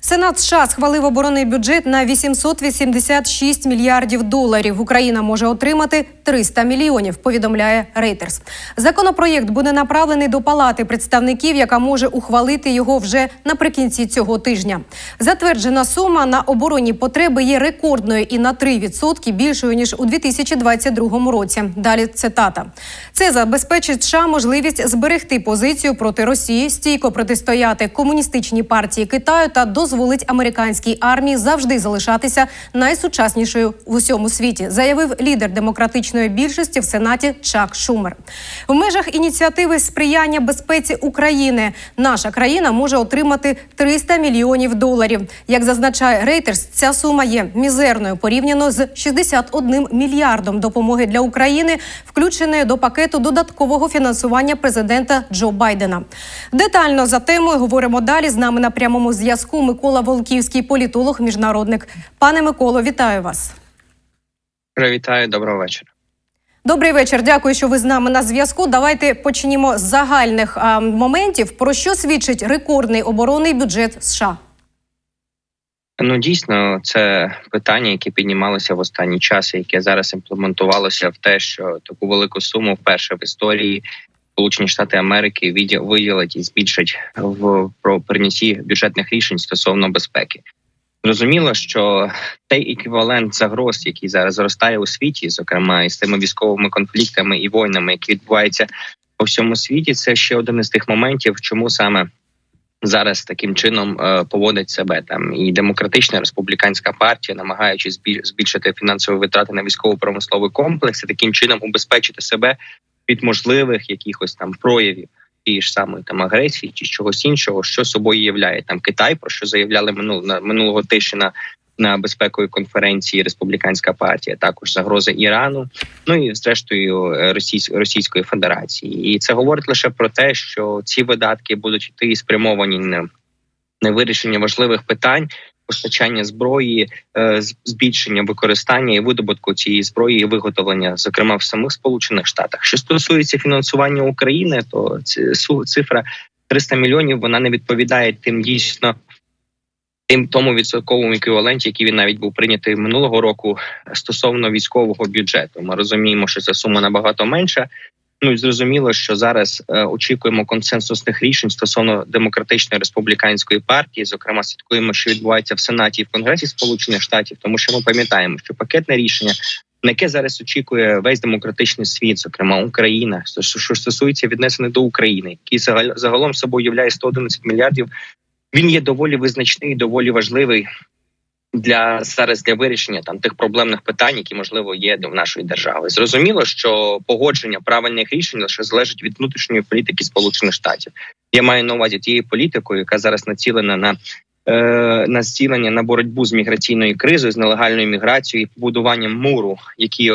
Сенат США схвалив оборонний бюджет на 886 мільярдів доларів. Україна може отримати 300 мільйонів. Повідомляє Reuters. Законопроєкт буде направлений до Палати представників, яка може ухвалити його вже наприкінці цього тижня. Затверджена сума на оборонні потреби є рекордною і на 3% більшою ніж у 2022 році. Далі цитата: це забезпечить США можливість зберегти позицію проти Росії, стійко протистояти комуністичній партії Китаю та дозволить американській армії завжди залишатися найсучаснішою в усьому світі, заявив лідер демократичної більшості в Сенаті Чак Шумер. В межах ініціативи сприяння безпеці України наша країна може отримати 300 мільйонів доларів. Як зазначає Reuters, ця сума є мізерною порівняно з 61 мільярдом допомоги для України, включеної до пакету додаткового фінансування президента Джо Байдена. Детально за темою говоримо далі. З нами на прямому зв'язку Микола Волківський, політолог, міжнародник. Пане Миколо, вітаю вас. Привітаю, доброго вечора. Добрий вечір. Дякую, що ви з нами на зв'язку. Давайте почнімо з загальних а, моментів. Про що свідчить рекордний оборонний бюджет США? Ну дійсно, це питання, яке піднімалося в останній час, яке зараз імплементувалося в те, що таку велику суму вперше в історії Сполучені Штати Америки виділять і збільшать в про прийнятті бюджетних рішень стосовно безпеки. Зрозуміло, що той еквівалент загроз, який зараз зростає у світі, зокрема із тими військовими конфліктами і війнами, які відбуваються по всьому світі, це ще один із тих моментів, чому саме зараз таким чином е, поводить себе там і демократична республіканська партія, намагаючись збіль- збільшити фінансові витрати на військово-промисловий комплекс, і таким чином убезпечити себе від можливих якихось там проявів тієї ж самої там агресії чи чогось іншого, що собою являє там Китай, про що заявляли минул, на минулого тижня на, безпековій конференції Республіканська партія, також загрози Ірану, ну і зрештою Російсь, Російської Федерації. І це говорить лише про те, що ці видатки будуть йти спрямовані на, на вирішення важливих питань. Постачання зброї, е, збільшення використання і видобутку цієї зброї і виготовлення, зокрема в самих Сполучених Штатах. Що стосується фінансування України, то цифра 300 мільйонів вона не відповідає тим дійсно тим тому відсотковому еквіваленті, який він навіть був прийнятий минулого року стосовно військового бюджету. Ми розуміємо, що ця сума набагато менша. Ну і зрозуміло, що зараз е, очікуємо консенсусних рішень стосовно демократичної республіканської партії. Зокрема, слідкуємо, що відбувається в Сенаті і в Конгресі Сполучених Штатів, тому що ми пам'ятаємо, що пакетне рішення, на яке зараз очікує весь демократичний світ, зокрема Україна, що, стосується віднесених до України, який загал- загалом собою являє 111 мільярдів. Він є доволі визначний, доволі важливий для зараз для вирішення там тих проблемних питань, які можливо є в нашої держави. Зрозуміло, що погодження правильних рішень лише залежить від внутрішньої політики Сполучених Штатів. Я маю на увазі тією політикою, яка зараз націлена на е, на на боротьбу з міграційною кризою, з нелегальною міграцією і побудуванням муру, який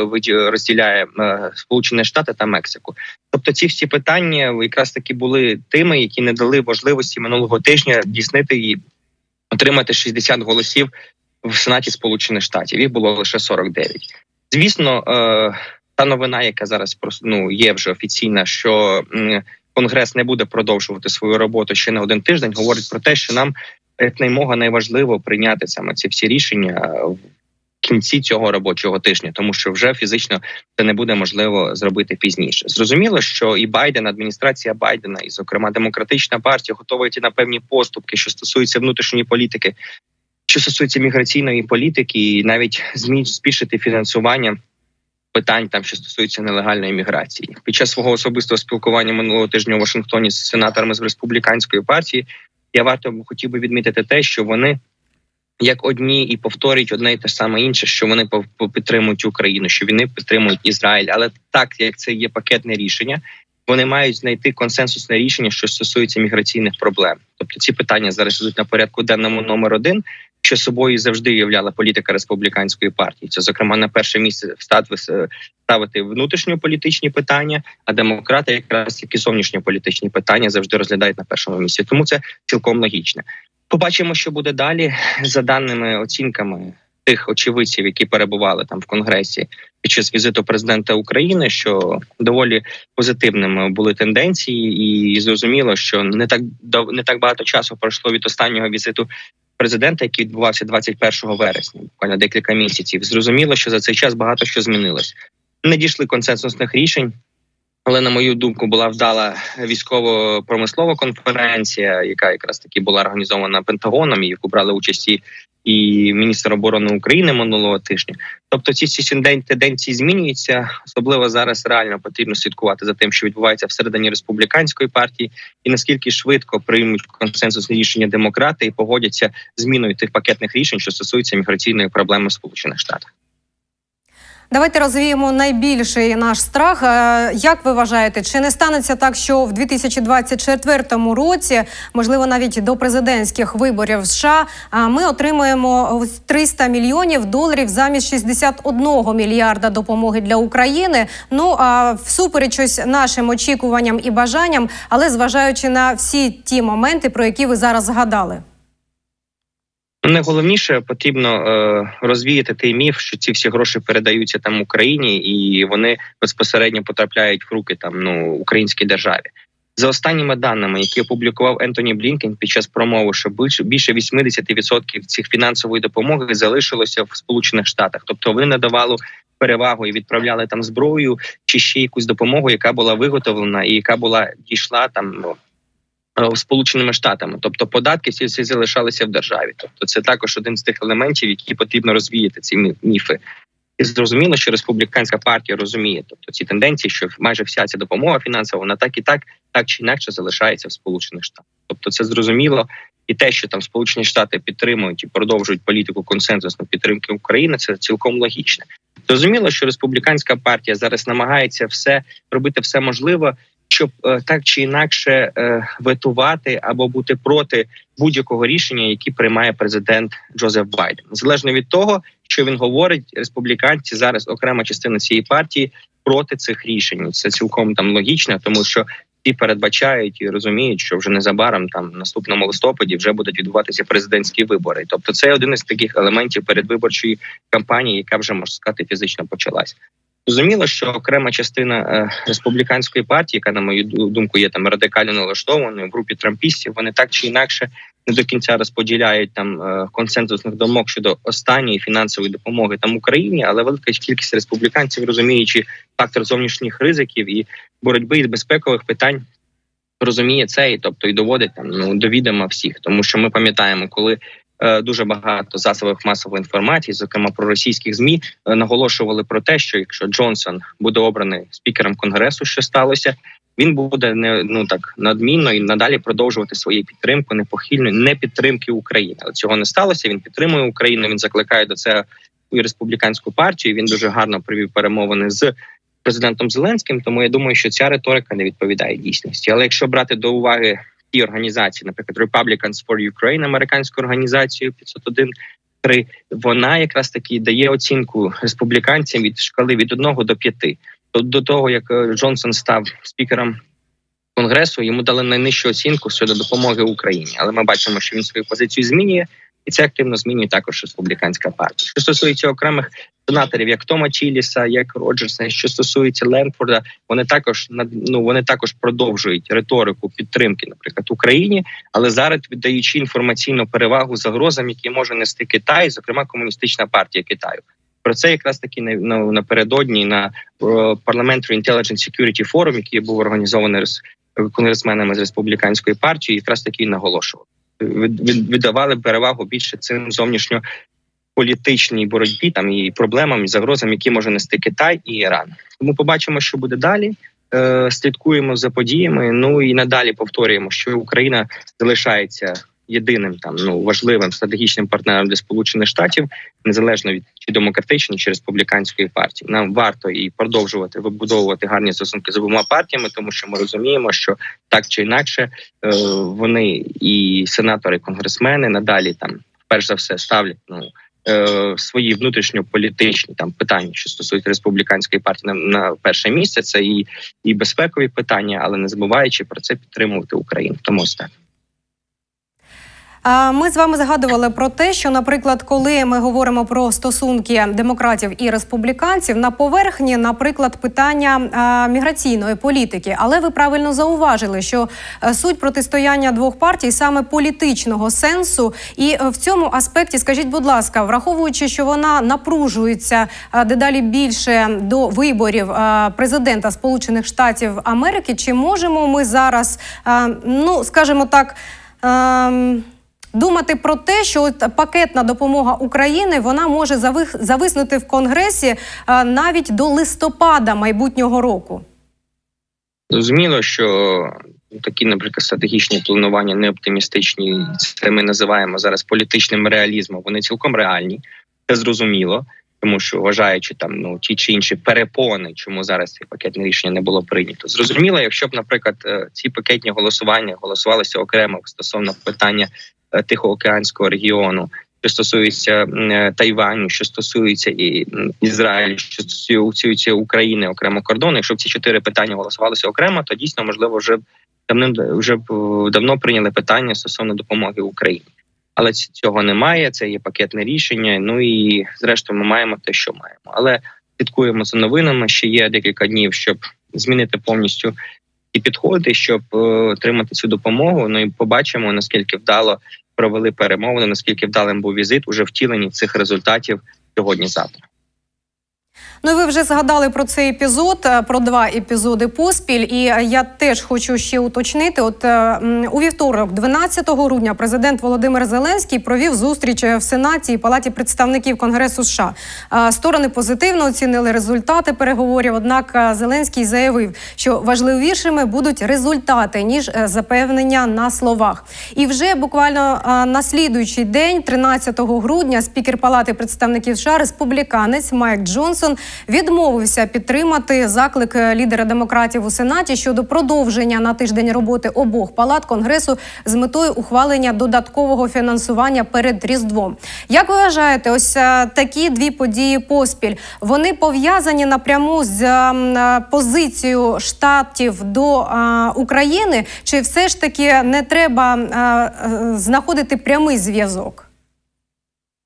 розділяє е, Сполучені Штати та Мексику. Тобто, ці всі питання якраз таки були тими, які не дали можливості минулого тижня дійснити і отримати 60 голосів в Сенаті Сполучених Штатів. Їх було лише 49. Звісно, е, та новина, яка зараз ну, є вже офіційна, що Конгрес не буде продовжувати свою роботу ще на один тиждень, говорить про те, що нам як найважливо прийняти саме ці всі рішення в кінці цього робочого тижня, тому що вже фізично це не буде можливо зробити пізніше. Зрозуміло, що і Байден, адміністрація Байдена, і зокрема демократична партія, готова йти на певні поступки, що стосуються внутрішньої політики, що стосується міграційної політики, і навіть збільшити фінансування. Питань там, що стосується нелегальної міграції, під час свого особистого спілкування минулого тижня у Вашингтоні з сенаторами з республіканської партії, я варто хотів би відмітити те, що вони як одні і повторюють одне і те саме інше, що вони підтримують Україну, що вони підтримують Ізраїль, але так як це є пакетне рішення, вони мають знайти консенсусне рішення, що стосується міграційних проблем. Тобто ці питання зараз йдуть на порядку денному номер один, що собою завжди являла політика республіканської партії. Це зокрема на перше місце встати ставити внутрішньополітичні питання, а демократи якраз такі зовнішньополітичні питання завжди розглядають на першому місці. Тому це цілком логічно. Побачимо, що буде далі. За даними оцінками тих очевидців, які перебували там в конгресі під час візиту президента України, що доволі позитивними були тенденції, і зрозуміло, що не так не так багато часу пройшло від останнього візиту президента, який відбувався 21 вересня, буквально декілька місяців. Зрозуміло, що за цей час багато що змінилось. Не дійшли консенсусних рішень. Але на мою думку була вдала військово-промислова конференція, яка якраз таки була організована Пентагоном, і яку брали участь і, міністр оборони України минулого тижня. Тобто, ці всі тенденції змінюються. Особливо зараз реально потрібно слідкувати за тим, що відбувається всередині республіканської партії, і наскільки швидко приймуть консенсусні рішення демократи і погодяться зміною тих пакетних рішень, що стосуються міграційної проблеми в Сполучених Штатах. Давайте розвіємо найбільший наш страх. Е, Як ви вважаєте, чи не станеться так, що в 2024 році, можливо, навіть до президентських виборів США, ми отримаємо ось 300 мільйонів доларів замість 61 мільярда допомоги для України? Ну а всупереч ось нашим очікуванням і бажанням, але зважаючи на всі ті моменти, про які ви зараз згадали. Найголовніше потрібно е, розвіяти той міф, що ці всі гроші передаються там Україні, і вони безпосередньо потрапляють в руки там ну українській державі. За останніми даними, які опублікував Ентоні Блінкен під час промови, що більше більше 80% цих фінансової допомоги залишилося в Сполучених Штатах, тобто вони надавали перевагу і відправляли там зброю чи ще якусь допомогу, яка була виготовлена і яка була дійшла там ну, Сполученими Штатами, тобто податки всі, всі залишалися в державі. Тобто, це також один з тих елементів, які потрібно розвіяти ці мі- міфи. І зрозуміло, що республіканська партія розуміє, тобто ці тенденції, що майже вся ця допомога фінансова, вона так і так, так чи інакше залишається в Сполучених Штатах. Тобто, це зрозуміло, і те, що там Сполучені Штати підтримують і продовжують політику консенсусної підтримки України, це цілком логічне. Зрозуміло, що республіканська партія зараз намагається все робити все можливе, щоб е, так чи інакше е, ветувати або бути проти будь-якого рішення, яке приймає президент Джозеф Байден, незалежно від того, що він говорить, республіканці зараз окрема частина цієї партії проти цих рішень. Це цілком там логічно, тому що ті передбачають і розуміють, що вже незабаром там наступному листопаді вже будуть відбуватися президентські вибори. Тобто, це один із таких елементів передвиборчої кампанії, яка вже можна сказати фізично почалась. Зрозуміло, що окрема частина е, республіканської партії, яка на мою думку є там радикально налаштованою в групі трампістів, вони так чи інакше не до кінця розподіляють там е, консенсусних думок щодо останньої фінансової допомоги там Україні, але велика кількість республіканців, розуміючи фактор зовнішніх ризиків і боротьби із безпекових питань. Розуміє це і тобто і доводить там ну до відома всіх, тому що ми пам'ятаємо, коли дуже багато засобів масової інформації, зокрема про російських змі, е, наголошували про те, що якщо Джонсон буде обраний спікером конгресу, що сталося, він буде не ну так надмінно і надалі продовжувати свою підтримку непохильної не підтримки України. Але цього не сталося. Він підтримує Україну. Він закликає до цього і республіканську партію. Він дуже гарно провів перемовини з президентом Зеленським. Тому я думаю, що ця риторика не відповідає дійсності. Але якщо брати до уваги ті організації, наприклад, Republicans for Ukraine, американську організацію 501, 3, вона якраз таки дає оцінку республіканцям від шкали від 1 до 5. До, того як е, Джонсон став спікером конгресу, йому дали найнижчу оцінку щодо допомоги Україні. Але ми бачимо, що він свою позицію змінює, і це активно змінює також республіканська партія. Що стосується окремих сенаторів, як Тома Чіліса, як Роджерса, що стосується Ленфорда, вони також ну, вони також продовжують риторику підтримки, наприклад, Україні, але зараз віддаючи інформаційну перевагу загрозам, які може нести Китай, зокрема комуністична партія Китаю. Про це якраз таки на- напередодні на Parliamentary Intelligence Security Forum, який був організований рес- конгресменами з республіканської партії, якраз таки наголошував. Від- від- Віддавали перевагу більше цим зовнішньополітичній боротьбі там і проблемам і загрозам, які може нести Китай і Іран. Тому побачимо, що буде далі. Е, слідкуємо за подіями. Ну і надалі повторюємо, що Україна залишається єдиним там ну важливим стратегічним партнером для Сполучених Штатів, незалежно від чи демократичної, чи республіканської партії. Нам варто і продовжувати вибудовувати гарні стосунки з обома партіями, тому що ми розуміємо, що так чи інакше е, вони і сенатори, і конгресмени надалі там перш за все ставлять ну е, свої внутрішньополітичні там питання, що стосуються республіканської партії, на, на перше місце. Це і, і безпекові питання, але не забуваючи про це підтримувати Україну. Тому так. Ми з вами згадували про те, що, наприклад, коли ми говоримо про стосунки демократів і республіканців, на поверхні, наприклад, питання міграційної політики. Але ви правильно зауважили, що е, суть протистояння двох партій саме політичного сенсу, і е, в цьому аспекті, скажіть, будь ласка, враховуючи, що вона напружується е, дедалі більше до виборів президента Сполучених Штатів Америки, чи можемо ми зараз, ну скажімо так. ем, Думати про те, що от пакетна допомога України вона може зависнути в Конгресі е, навіть до листопада майбутнього року. Зрозуміло, що такі, наприклад, стратегічні планування не оптимістичні. Це ми називаємо зараз політичним реалізмом. Вони цілком реальні, це зрозуміло, тому що вважаючи там ну ті чи інші перепони, чому зараз це пакетне рішення не було прийнято. Зрозуміло, якщо б, наприклад, е, ці пакетні голосування голосувалися окремо стосовно питання Тихоокеанського регіону. Що стосується е, Тайваню, що стосується і Ізраїлю, що стосується України окремо кордону. Якщо б ці чотири питання голосувалися окремо, то дійсно можливо вже б давним вже е, давно прийняли питання стосовно допомоги Україні. Але цього немає. Це є пакетне рішення. Ну і зрештою, ми маємо те, що маємо. Але слідкуємо за новинами. Ще є декілька днів, щоб змінити повністю і підходи, щоб е, отримати цю допомогу. Ну і побачимо наскільки вдало провели перемовини, наскільки вдалим був візит, уже втілені цих результатів сьогодні-завтра. Ну ви вже згадали про цей епізод, е, про два епізоди поспіль. І е, я теж хочу ще уточнити: от е, у вівторок, 12 грудня, президент Володимир Зеленський провів зустріч в Сенаті і Палаті представників Конгресу США. Сторони позитивно оцінили результати переговорів. Однак Зеленський заявив, що важливішими будуть результати ніж запевнення на словах. І вже буквально на слідуючий день, 13 грудня, спікер Палати представників США, республіканець Майк Джонсон відмовився підтримати заклик е, лідера демократів у сенаті щодо продовження на тиждень роботи обох палат конгресу з метою ухвалення додаткового фінансування перед різдвом. Як ви вважаєте, ось е, такі дві події поспіль вони пов'язані напряму з е, позицією штатів до України, чи все ж таки не треба знаходити прямий зв'язок?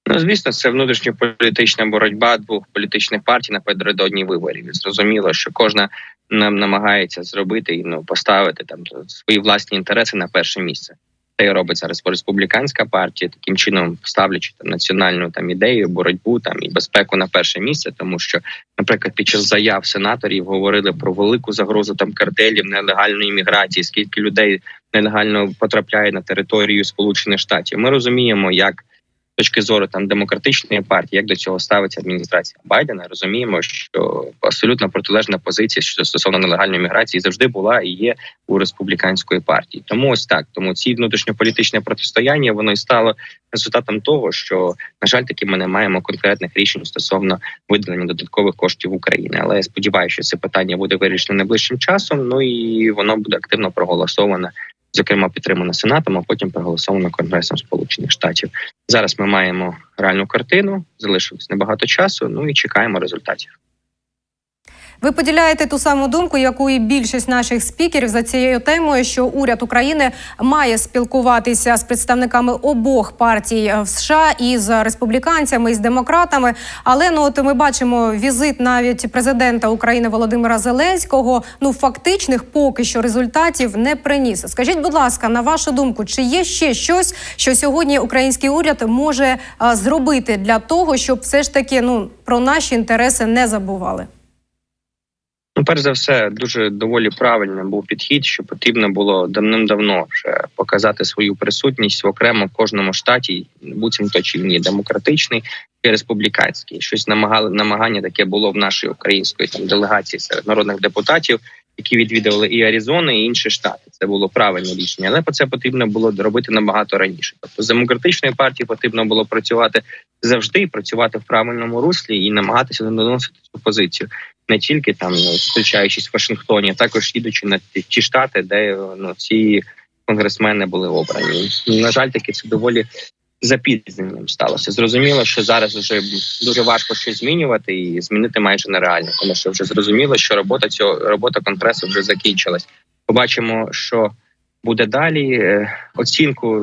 Ну, звісно, це внутрішньополітична боротьба двох політичних партій напередодні виборів. Зрозуміло, що кожна нам намагається зробити і ну поставити там свої власні інтереси на перше місце. Це і робить зараз республіканська партія, таким чином ставлячи там національну там ідею, боротьбу там і безпеку на перше місце, тому що, наприклад, під час заяв сенаторів говорили про велику загрозу там картелів нелегальної міграції, скільки людей нелегально потрапляє на територію Сполучених Штатів. Ми розуміємо, як точки зору там демократичної партії, як до цього ставиться адміністрація Байдена, розуміємо, що абсолютно протилежна позиція що стосовно нелегальної міграції завжди була і є у республіканської партії. Тому ось так. Тому ці внутрішньополітичне протистояння воно і стало результатом того, що на жаль, таки ми не маємо конкретних рішень стосовно виділення додаткових коштів України. Але я сподіваюся, що це питання буде вирішено найближчим часом. Ну і воно буде активно проголосоване. Зокрема, підтримана сенатом, а потім проголосовано Конгресом Сполучених Штатів. Зараз ми маємо реальну картину, залишилось небагато часу. Ну і чекаємо результатів. Ви поділяєте ту саму думку, яку і більшість наших спікерів за цією темою, що уряд України має спілкуватися з представниками обох партій в США і з республіканцями і з демократами. Але ну от ми бачимо візит навіть президента України Володимира Зеленського. Ну фактичних поки що результатів не приніс. Скажіть, будь ласка, на вашу думку, чи є ще щось, що сьогодні український уряд може зробити для того, щоб все ж таки ну про наші інтереси не забували? Перш за все, дуже доволі правильним був підхід, що потрібно було давним-давно вже показати свою присутність в окремо в кожному штаті, буцімто чи ні, демократичний і республіканський. Щось намагали намагання таке було в нашій української там делегації серед народних депутатів, які відвідували і Аризону, і інші штати. Це було правильне рішення, але це потрібно було робити набагато раніше. Тобто з демократичної партії потрібно було працювати завжди, працювати в правильному руслі і намагатися доносити цю позицію не тільки там ну, зустрічаючись в Вашингтоні, а також їдучи на ті, ті штати, де ну ці конгресмени були обрані. На жаль, таки це доволі запізненням сталося. Зрозуміло, що зараз вже дуже важко щось змінювати і змінити майже нереально, тому що вже зрозуміло, що робота цього робота конгресу вже закінчилась. Побачимо, що буде далі. Е, Оцінку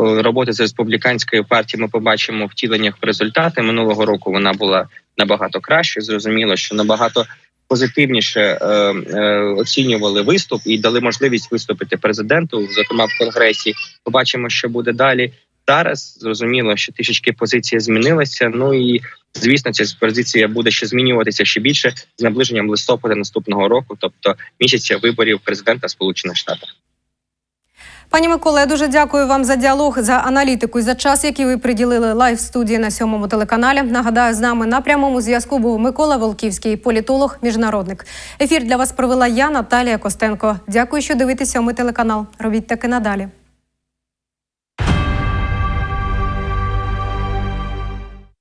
е, роботи з республіканської партії ми побачимо в результати минулого року. Вона була набагато краще. Зрозуміло, що набагато позитивніше е, е, оцінювали виступ і дали можливість виступити президенту, зокрема в конгресі. Побачимо, що буде далі. Зараз зрозуміло, що трішечки позиція змінилася. Ну і звісно, ця позиція буде ще змінюватися ще більше з наближенням листопада наступного року, тобто місяця виборів президента Сполучених Штатів. Пані Миколе, дуже дякую вам за діалог, за аналітику і за час, який ви приділили лайв студії на сьомому телеканалі. Нагадаю, з нами на прямому зв'язку був Микола Волківський, політолог, міжнародник. Ефір для вас провела я, Наталія Костенко. Дякую, що дивитесь сьомий телеканал. Робіть таки надалі.